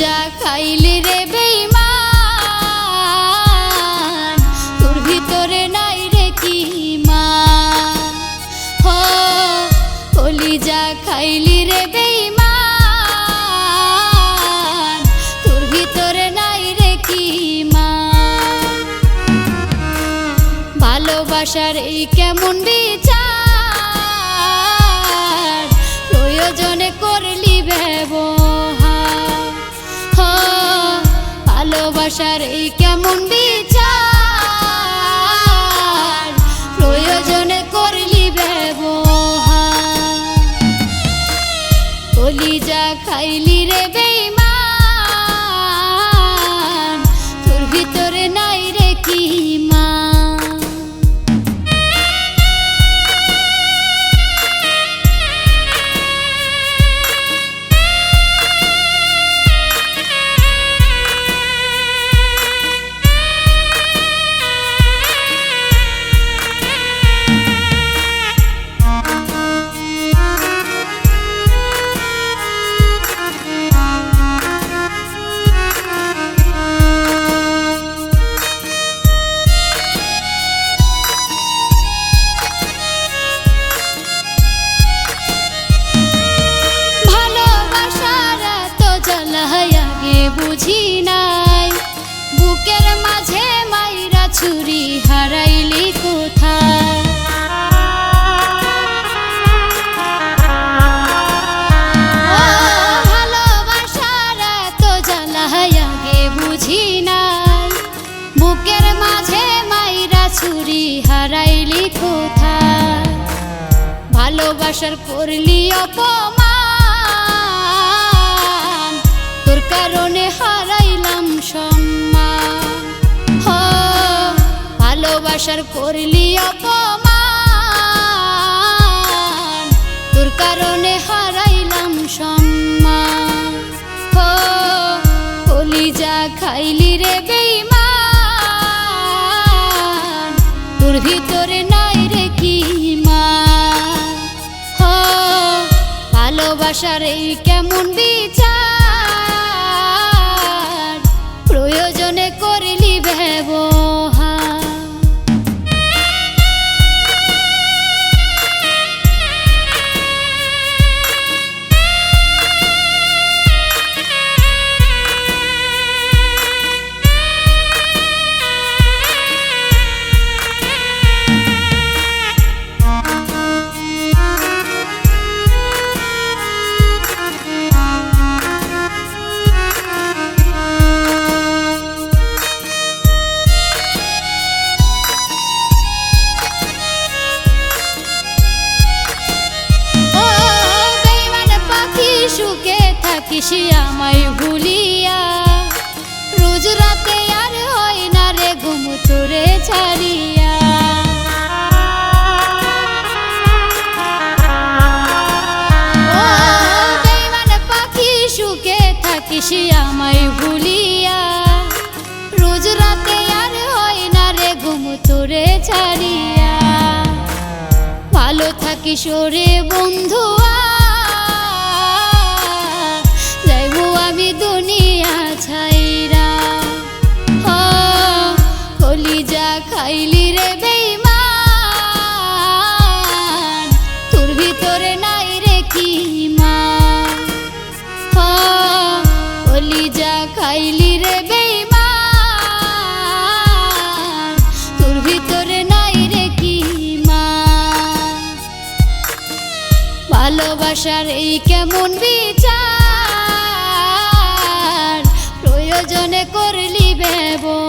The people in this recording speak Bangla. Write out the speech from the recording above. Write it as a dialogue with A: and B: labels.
A: যা খাইলি রে বেইমান তোর ভিতরে নাই রে কি মা হলি যা খাইলি রে বেইমান তোর ভিতরে নাই রে কি মা ভালোবাসার এই কেমন বিচার, প্রয়োজনে করলি ব্যবহার। ভালোবাসার এই কেমন বিচার? প্রয়োজনে করলি ব্যবহার। যা খাইলি রে আগে বুঝি নাই। বুকের মাঝে মাইরা ছুরি হারাইলি কোথায়? বুকের মাঝে মাইরা হারাইলি কোথায়? ভালোবাসার করলি অপমান ভালোবাসার করলি অপমান। তোর কারণে হারাইলাম সম্মান। হ, কলিজা খাইলি রে বেইমান তোর ভিতরে নাই রে কি মা ভালোবাসার এই কেমন বিচার থাকিস আমায় ভুলিয়া। রোজ রাতে আর হয় না রে ঘুম তোরে ছাড়িয়া। পাখি, সুখে থাকিস আমায় ভুলিয়া। রোজ রাতে আর হয় না রে ঘুম তোরে ছাড়িয়া। ভালো থাকিস রে বন্ধুয়া তোর নাই রে কি মা? হ, কলিজা খাইলি রে বেইমান তোর ভিতরে নাই রে কি মা? ভালোবাসার এই কেমন বিচার? প্রয়োজনে করলি ব্যবহার।